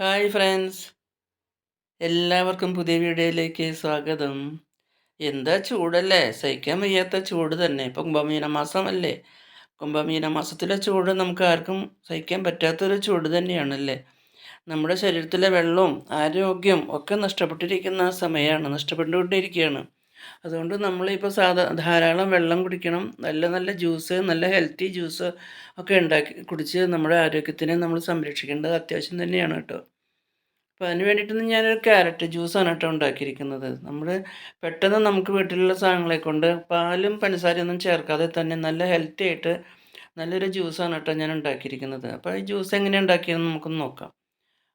Hi friends എല്ലാവർക്കും പുതിയ വീഡിയോയിലേക്ക് സ്വാഗതം. എന്താ ചൂടല്ലേ? സഹിക്കാൻ വയ്യാത്ത ചൂട് തന്നെ. ഇപ്പം കുംഭമീന മാസമല്ലേ. കുംഭമീന മാസത്തിലെ ചൂട് നമുക്ക് ആർക്കും സഹിക്കാൻ പറ്റാത്തൊരു ചൂട് തന്നെയാണല്ലേ. നമ്മുടെ ശരീരത്തിലെ വെള്ളവും ആരോഗ്യവും ഒക്കെ നഷ്ടപ്പെട്ടിരിക്കുന്ന സമയമാണ്. നഷ്ടപ്പെട്ടുകൊണ്ടിരിക്കുകയാണ്. അതുകൊണ്ട് നമ്മളിപ്പോൾ സാധാ ധാരാളം വെള്ളം കുടിക്കണം. നല്ല നല്ല ജ്യൂസ് നല്ല ഹെൽത്തി ജ്യൂസ് ഒക്കെ ഉണ്ടാക്കി കുടിച്ച് നമ്മുടെ ആരോഗ്യത്തിനെ നമ്മൾ സംരക്ഷിക്കേണ്ടത് അത്യാവശ്യം തന്നെയാണ് കേട്ടോ. അപ്പോൾ അതിന് വേണ്ടിയിട്ടൊന്ന് ഞാനൊരു ക്യാരറ്റ് ജ്യൂസാണ് കേട്ടോ ഉണ്ടാക്കിയിരിക്കുന്നത്. നമ്മൾ പെട്ടെന്ന് നമുക്ക് വീട്ടിലുള്ള സാധനങ്ങളെ കൊണ്ട് പാലും പഞ്ചസാരയൊന്നും ചേർക്കാതെ തന്നെ നല്ല ഹെൽത്തി ആയിട്ട് നല്ലൊരു ജ്യൂസാണ് കേട്ടോ ഞാൻ ഉണ്ടാക്കിയിരിക്കുന്നത്. അപ്പോൾ ഈ ജ്യൂസ് എങ്ങനെ ഉണ്ടാക്കിയെന്ന് നമുക്കൊന്ന് നോക്കാം.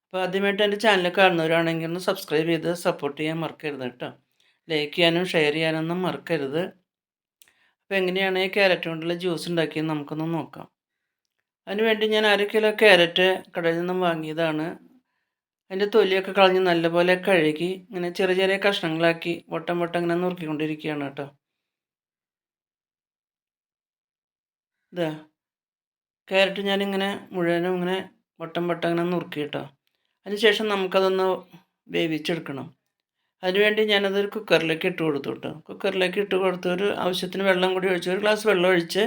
അപ്പോൾ ആദ്യമായിട്ട് എന്റെ ചാനൽ കാണുന്നവരാണെങ്കിൽ ഒന്ന് സബ്സ്ക്രൈബ് ചെയ്ത് സപ്പോർട്ട് ചെയ്യാൻ മറക്കരുത് കേട്ടോ. ലൈക്ക് ചെയ്യാനും ഷെയർ ചെയ്യാനൊന്നും മറക്കരുത്. അപ്പോൾ എങ്ങനെയാണ് ഈ ക്യാരറ്റ് കൊണ്ടുള്ള ജ്യൂസ് ഉണ്ടാക്കിയത് നമുക്കൊന്ന് നോക്കാം. അതിനുവേണ്ടി ഞാൻ അര കിലോ ക്യാരറ്റ് കടയിൽ നിന്നും വാങ്ങിയതാണ്. അതിന്റെ തൊലിയൊക്കെ കളഞ്ഞ് നല്ലപോലെ കഴുകി ഇങ്ങനെ ചെറിയ ചെറിയ കഷ്ണങ്ങളാക്കി വട്ടം വട്ടം ഇങ്ങനെ നുറുക്കിക്കൊണ്ടിരിക്കുകയാണ് കേട്ടോ. ഇതാ. ക്യാരറ്റ് ഞാനിങ്ങനെ മുഴുവനും ഇങ്ങനെ വട്ടം വട്ടം ഇങ്ങനെ നുറുക്കി കേട്ടോ. അതിനുശേഷം നമുക്കതൊന്ന് വേവിച്ചെടുക്കണം. അതിനുവേണ്ടി ഞാനതൊരു കുക്കറിലേക്ക് ഇട്ട് കൊടുത്തു കേട്ടോ കുക്കറിലേക്ക് ഇട്ട് കൊടുത്ത് ഒരു ആവശ്യത്തിന് വെള്ളം കൂടി ഒഴിച്ച് ഒരു ഗ്ലാസ് വെള്ളം ഒഴിച്ച്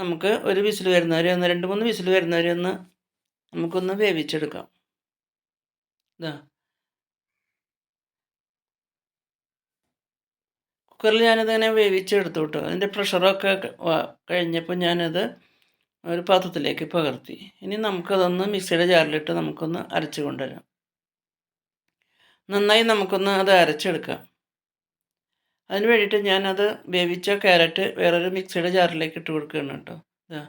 നമുക്ക് ഒരു വിസിൽ വരുന്നവരെ ഒന്ന് രണ്ട് മൂന്ന് വിസിൽ വരുന്നവരെ ഒന്ന് നമുക്കൊന്ന് വേവിച്ചെടുക്കാം. ഇതാ കുക്കറിൽ ഞാനതിങ്ങനെ വേവിച്ചെടുത്തു കേട്ടോ അതിന്റെ പ്രഷറൊക്കെ കഴിഞ്ഞപ്പോൾ ഞാനത് ഒരു പാത്രത്തിലേക്ക് പകർത്തി. ഇനി നമുക്കതൊന്ന് മിക്സിയുടെ ജാറിലിട്ട് നമുക്കൊന്ന് അരച്ച് കൊണ്ടുവരാം. നന്നായി നമുക്കൊന്ന് അത് അരച്ചെടുക്കാം. അതിന് വേണ്ടിയിട്ട് ഞാനത് വേവിച്ച ക്യാരറ്റ് വേറൊരു മിക്സിയുടെ ജാറിലേക്ക് ഇട്ട് കൊടുക്കുകയാണ് കേട്ടോ. ഇതാ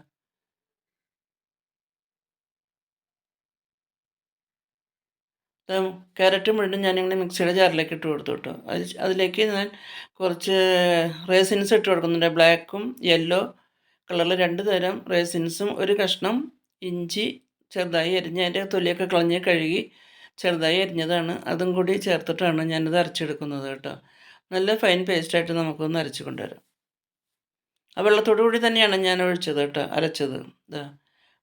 ക്യാരറ്റ് മുഴുവൻ ഞാനിങ്ങനെ മിക്സിയുടെ ജാറിലേക്ക് ഇട്ട് കൊടുത്തു കേട്ടോ. അത് അതിലേക്ക് ഞാൻ കുറച്ച് റേസിൻസ് ഇട്ട് കൊടുക്കുന്നുണ്ട്. ബ്ലാക്കും യെല്ലോ കളറിൽ രണ്ട് തരം റേസിൻസും ഒരു കഷ്ണം ഇഞ്ചി ചെറുതായി അരിഞ്ഞ് അതിന്റെ തൊലിയൊക്കെ കളഞ്ഞ് കഴുകി ചെറുതായി അരിഞ്ഞതാണ്. അതും കൂടി ചേർത്തിട്ടാണ് ഞാനത് അരച്ചെടുക്കുന്നത് കേട്ടോ. നല്ല ഫൈൻ പേസ്റ്റായിട്ട് നമുക്കൊന്ന് അരച്ച് കൊണ്ടുവരാം. ആ വെള്ളത്തോടു കൂടി തന്നെയാണ് ഞാൻ ഒഴിച്ചത് കേട്ടോ അരച്ചത്. ഇതാ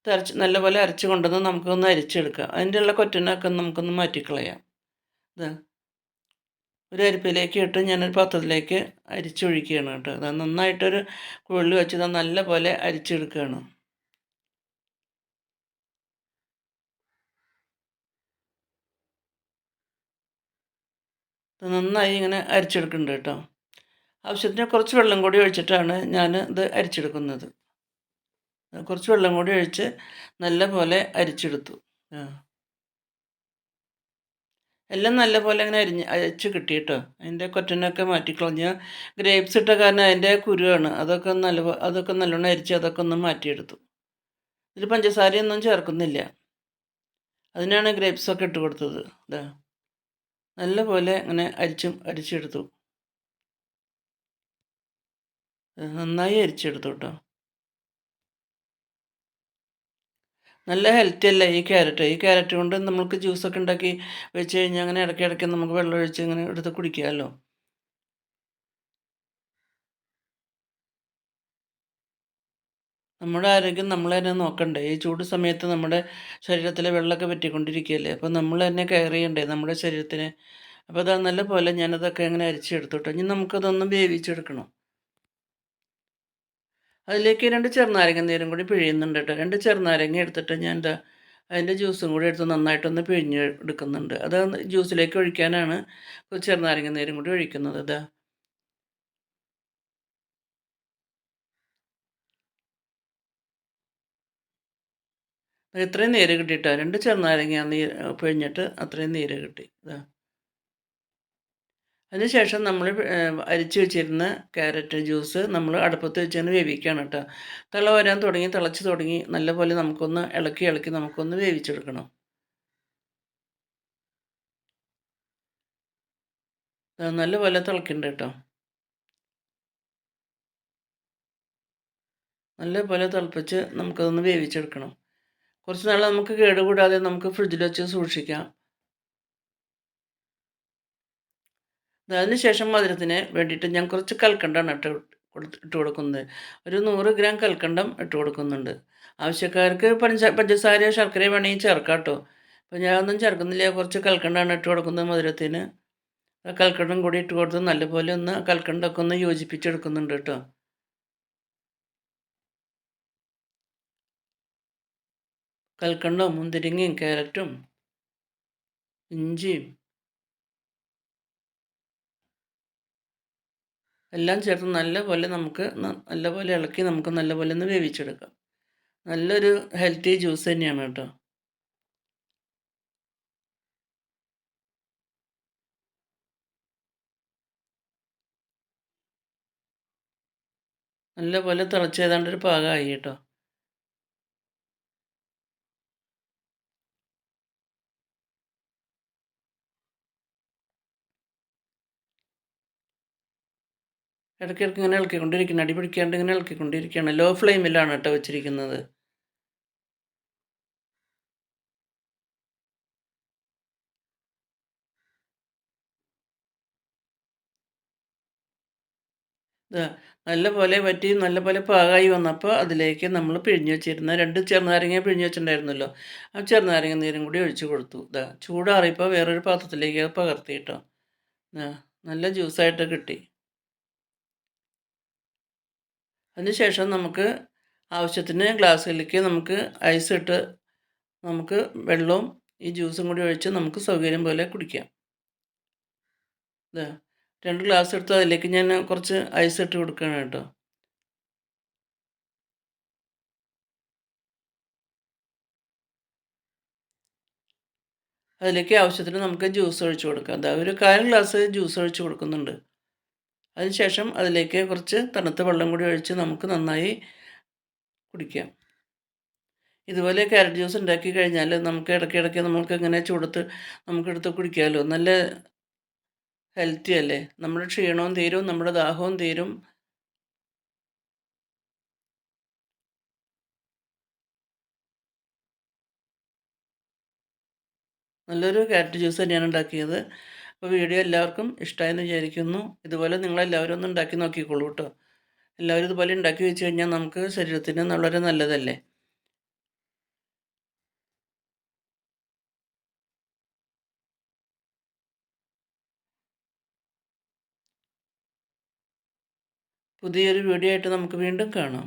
ഇത് അരച്ച് നല്ലപോലെ അരച്ച് കൊണ്ടുവന്ന് നമുക്കൊന്ന് അരിച്ചെടുക്കാം. അതിന്റെ ഉള്ള കൊറ്റനൊക്കെ നമുക്കൊന്ന് മാറ്റിക്കളയാം. ഇത് ഒരു അരിപ്പിലേക്ക് ഇട്ട് ഞാനൊരു പാത്രത്തിലേക്ക് അരിച്ചൊഴിക്കുകയാണ് കേട്ടോ. അത് നന്നായിട്ടൊരു കുഴൽ വെച്ച് നല്ല പോലെ അരിച്ചെടുക്കുകയാണ്. നന്നായി ഇങ്ങനെ അരിച്ചെടുക്കുന്നുണ്ട് കേട്ടോ. ആവശ്യത്തിന് കുറച്ച് വെള്ളം കൂടി ഒഴിച്ചിട്ടാണ് ഞാൻ ഇത് അരിച്ചെടുക്കുന്നത്. കുറച്ച് വെള്ളം കൂടി ഒഴിച്ച് നല്ല പോലെ അരിച്ചെടുത്തു. എല്ലാം നല്ല പോലെ അങ്ങനെ അരിഞ്ഞ് അരിച്ച് കിട്ടി കേട്ടോ. അതിന്റെ കൊറ്റനൊക്കെ മാറ്റിക്കളഞ്ഞ് ഗ്രേപ്സ് ഇട്ട കാരണം അതിന്റെ കുരുവാണ്. അതൊക്കെ നല്ല അതൊക്കെ നല്ലോണം അരിച്ച് അതൊക്കെ ഒന്ന് മാറ്റിയെടുത്തു. ഇതിൽ പഞ്ചസാരയൊന്നും ചേർക്കുന്നില്ല. അതിനാണ് ഗ്രേപ്സൊക്കെ ഇട്ട് കൊടുത്തത്. ഇതാ നല്ല പോലെ അങ്ങനെ അരിച്ചും അരിച്ചെടുത്തു. നന്നായി അരിച്ചെടുത്തു കേട്ടോ നല്ല ഹെൽത്തി അല്ല ഈ ക്യാരറ്റ് ഈ ക്യാരറ്റ് കൊണ്ട് നമുക്ക് ജ്യൂസൊക്കെ ഉണ്ടാക്കി വെച്ച് കഴിഞ്ഞാൽ അങ്ങനെ ഇടയ്ക്ക് ഇടയ്ക്ക് നമുക്ക് വെള്ളം ഒഴിച്ച് ഇങ്ങനെ എടുത്ത് കുടിക്കാമല്ലോ നമ്മുടെ ആരോഗ്യം നമ്മൾ തന്നെ നോക്കണ്ടേ. ഈ ചൂട് സമയത്ത് നമ്മുടെ ശരീരത്തിലെ വെള്ളമൊക്കെ പറ്റിക്കൊണ്ടിരിക്കുകയല്ലേ അപ്പോൾ നമ്മൾ തന്നെ കെയർ ചെയ്യണ്ടേ നമ്മുടെ ശരീരത്തിന്? അപ്പോൾ അത് നല്ല പോലെ ഞാനതൊക്കെ അങ്ങനെ അരിച്ചെടുത്തോട്ടെ. ഇനി നമുക്കതൊന്ന് വേവിച്ചെടുക്കണം. അതിലേക്ക് രണ്ട് ചെറുനാരങ്ങ നീരും കൂടി പിഴിയുന്നുണ്ട് കേട്ടോ. രണ്ട് ചെറുനാരങ്ങ എടുത്തിട്ട് ഞാൻ എന്താ അതിന്റെ ജ്യൂസും കൂടി എടുത്ത് നന്നായിട്ടൊന്ന് പിഴിഞ്ഞ് എടുക്കുന്നുണ്ട് അത് ജ്യൂസിലേക്ക് ഒഴിക്കാനാണ് ചെറുനാരങ്ങ നീരും കൂടി ഒഴിക്കുന്നത്. ഇതാ ഇത്രയും നീര് കിട്ടിയിട്ടോ. രണ്ട് ചെറുനാരങ്ങ നീര് പിഴിഞ്ഞിട്ട് അത്രയും നീര് കിട്ടി. ഇതാ. അതിനുശേഷം നമ്മൾ അരിച്ച് വെച്ചിരുന്ന ക്യാരറ്റ് ജ്യൂസ് നമ്മൾ അടുപ്പത്ത് വെച്ച് തന്നെ വേവിക്കുകയാണ് കേട്ടോ. തിള വരാൻ തുടങ്ങി തിളച്ച് തുടങ്ങി നല്ലപോലെ നമുക്കൊന്ന് ഇളക്കി ഇളക്കി നമുക്കൊന്ന് വേവിച്ചെടുക്കണം. നല്ലപോലെ തിളക്കുന്നുണ്ട് കേട്ടോ. നല്ലപോലെ തിളപ്പിച്ച് നമുക്കതൊന്ന് വേവിച്ചെടുക്കണം. കുറച്ച് നാൾ നമുക്ക് കേടുകൂടാതെ നമുക്ക് ഫ്രിഡ്ജിൽ വെച്ച് സൂക്ഷിക്കാം. അതിനുശേഷം മധുരത്തിന് വേണ്ടിയിട്ട് ഞാൻ കുറച്ച് കൽക്കണ്ടാണ് ഇട്ട് ഇട്ട് കൊടുക്കുന്നത്. ഒരു നൂറ് ഗ്രാം കൽക്കണ്ടം ഇട്ട് കൊടുക്കുന്നുണ്ട്. ആവശ്യക്കാർക്ക് പഞ്ച പഞ്ചസാര ശർക്കര വേണമെങ്കിൽ ചേർക്കാം കേട്ടോ. അപ്പോൾ ഞാനൊന്നും ചേർക്കുന്നില്ല. കുറച്ച് കൽക്കണ്ടാണ് ഇട്ട് കൊടുക്കുന്നത് മധുരത്തിന്. കൽക്കണ്ടം കൂടി ഇട്ട് കൊടുത്ത് നല്ലപോലെ ഒന്ന് കൽക്കണ്ടമൊക്കെ ഒന്ന് യോജിപ്പിച്ചെടുക്കുന്നുണ്ട് കേട്ടോ. കൽക്കണ്ടവും മുന്തിരിങ്ങയും ക്യാരറ്റും ഇഞ്ചിയും എല്ലാം ചേർത്ത് നല്ലപോലെ നമുക്ക് നല്ലപോലെ ഇളക്കി നമുക്ക് നല്ലപോലെ ഒന്ന് വേവിച്ചെടുക്കാം. നല്ലൊരു ഹെൽത്തി ജ്യൂസ് തന്നെയാണ് കേട്ടോ. നല്ലപോലെ തിളച്ച് ഏതാണ്ട് ഒരു പാകമായി കേട്ടോ. ഇടയ്ക്കിടയ്ക്ക് ഇങ്ങനെ ഇളക്കിക്കൊണ്ടിരിക്കണം അടി പിടിക്കാണ്ട് ഇങ്ങനെ ഇളക്കിക്കൊണ്ടിരിക്കുകയാണ്. ലോ ഫ്ലെയിമിലാണ് കേട്ടോ വെച്ചിരിക്കുന്നത്. നല്ലപോലെ വറ്റി നല്ലപോലെ പാകായി വന്നപ്പോൾ അതിലേക്ക് നമ്മൾ പിഴിഞ്ഞ് വെച്ചിരുന്ന രണ്ട് ചെറുനാരങ്ങ പിഴിഞ്ഞ് വെച്ചിട്ടുണ്ടായിരുന്നല്ലോ. ആ ചെറുനാരങ്ങ നീരും കൂടി ഒഴിച്ചു കൊടുത്തു. ഇതാ ചൂടാറിയപ്പോൾ വേറൊരു പാത്രത്തിലേക്ക് പകർത്തി കേട്ടോ. നല്ല ജ്യൂസായിട്ട് കിട്ടി. അതിനുശേഷം നമുക്ക് ആവശ്യത്തിന് ഗ്ലാസ്സിലേക്ക് നമുക്ക് ഐസ് ഇട്ട് നമുക്ക് വെള്ളവും ഈ ജ്യൂസും കൂടി ഒഴിച്ച് നമുക്ക് സൗകര്യം പോലെ കുടിക്കാം. രണ്ട് ഗ്ലാസ് എടുത്ത് അതിലേക്ക് ഞാൻ കുറച്ച് ഐസ് ഇട്ട് കൊടുക്കുകയാണ് കേട്ടോ. അതിലേക്ക് ആവശ്യത്തിന് നമുക്ക് ജ്യൂസ് ഒഴിച്ച് കൊടുക്കാം. അതാ ഒരു കാൽ ഗ്ലാസ് ജ്യൂസ് ഒഴിച്ച് കൊടുക്കുന്നുണ്ട്. അതിനുശേഷം അതിലേക്ക് കുറച്ച് തണുത്ത വെള്ളം കൂടി ഒഴിച്ച് നമുക്ക് നന്നായി കുടിക്കാം. ഇതുപോലെ ക്യാരറ്റ് ജ്യൂസ് ഉണ്ടാക്കി കഴിഞ്ഞാൽ നമുക്ക് ഇടയ്ക്കിടയ്ക്ക് നമുക്ക് ഇങ്ങനെ ചൂടത്ത് നമുക്കെടുത്ത് കുടിക്കാമല്ലോ നല്ല ഹെൽത്തി അല്ലേ? നമ്മുടെ ക്ഷീണവും തീരും നമ്മുടെ ദാഹവും തീരും. നല്ലൊരു ക്യാരറ്റ് ജ്യൂസ് തന്നെയാണ് ഉണ്ടാക്കിയത്. അപ്പോൾ വീഡിയോ എല്ലാവർക്കും ഇഷ്ടമായെന്ന് വിചാരിക്കുന്നു. ഇതുപോലെ നിങ്ങളെല്ലാവരും ഒന്ന് ഉണ്ടാക്കി നോക്കിക്കോളൂ കേട്ടോ. എല്ലാവരും ഇതുപോലെ ഉണ്ടാക്കി വെച്ച് കഴിഞ്ഞാൽ നമുക്ക് ശരീരത്തിന് വളരെ നല്ലതല്ലേ? പുതിയൊരു വീഡിയോ ആയിട്ട് നമുക്ക് വീണ്ടും കാണാം.